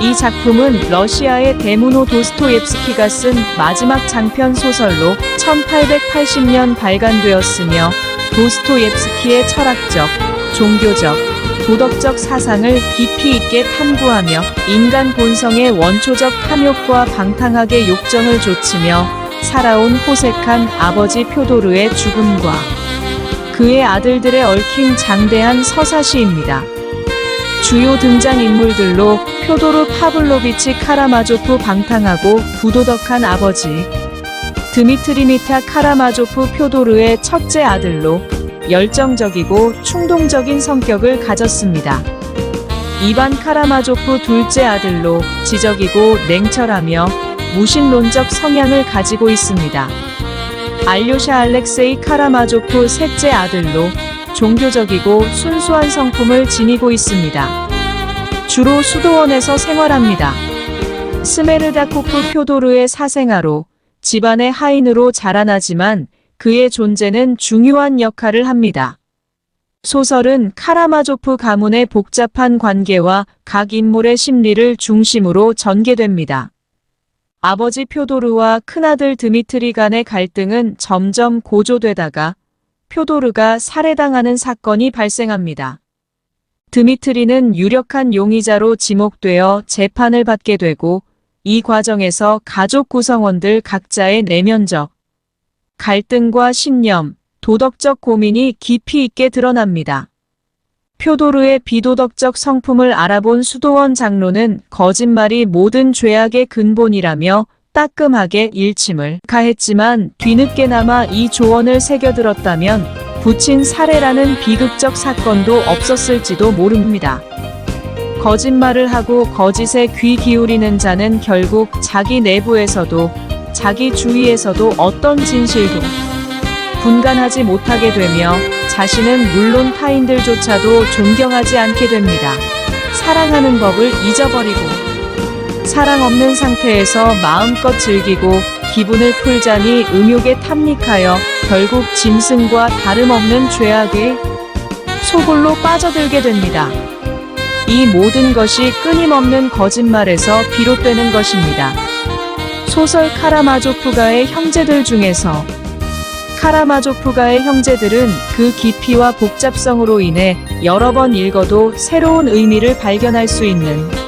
이 작품은 러시아의 데무노 도스토옙스키가 쓴 마지막 장편 소설로 1880년 발간되었으며 도스토옙스키의 철학적, 종교적, 도덕적 사상을 깊이 있게 탐구하며 인간 본성의 원초적 탐욕과 방탕하게 욕정을 좇으며 살아온 호색한 아버지 표도르의 죽음과 그의 아들들의 얽힌 장대한 서사시입니다. 주요 등장인물들로 표도르 파블로비치 카라마조프 방탕하고 부도덕한 아버지, 드미트리미타 카라마조프 표도르의 첫째 아들로 열정적이고 충동적인 성격을 가졌습니다. 이반 카라마조프 둘째 아들로 지적이고 냉철하며 무신론적 성향을 가지고 있습니다. 알료샤 알렉세이 카라마조프 셋째 아들로 종교적이고 순수한 성품을 지니고 있습니다. 주로 수도원에서 생활합니다. 스메르다 코프 표도르의 사생아로 집안의 하인으로 자라나지만 그의 존재는 중요한 역할을 합니다. 소설은 카라마조프 가문의 복잡한 관계와 각 인물의 심리를 중심으로 전개됩니다. 아버지 표도르와 큰아들 드미트리 간의 갈등은 점점 고조되다가 표도르가 살해당하는 사건이 발생합니다. 드미트리는 유력한 용의자로 지목되어 재판을 받게 되고 이 과정에서 가족 구성원들 각자의 내면적 갈등과 신념, 도덕적 고민이 깊이 있게 드러납니다. 표도르의 비도덕적 성품을 알아본 수도원 장로는 거짓말이 모든 죄악의 근본이라며 따끔하게 일침을 가했지만 뒤늦게나마 이 조언을 새겨들었다면 부친 살해라는 비극적 사건도 없었을지도 모릅니다. 거짓말을 하고 거짓에 귀 기울이는 자는 결국 자기 내부에서도 자기 주위에서도 어떤 진실도 분간하지 못하게 되며 자신은 물론 타인들조차도 존경하지 않게 됩니다. 사랑하는 법을 잊어버리고 사랑 없는 상태에서 마음껏 즐기고 기분을 풀자니 음욕에 탐닉하여 결국 짐승과 다름없는 죄악의 소굴로 빠져들게 됩니다. 이 모든 것이 끊임없는 거짓말에서 비롯되는 것입니다. 소설 카라마조프가의 형제들 중에서 카라마조프가의 형제들은 그 깊이와 복잡성으로 인해 여러 번 읽어도 새로운 의미를 발견할 수 있는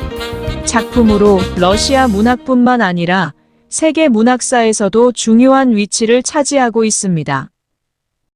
작품으로 러시아 문학뿐만 아니라 세계 문학사에서도 중요한 위치를 차지하고 있습니다.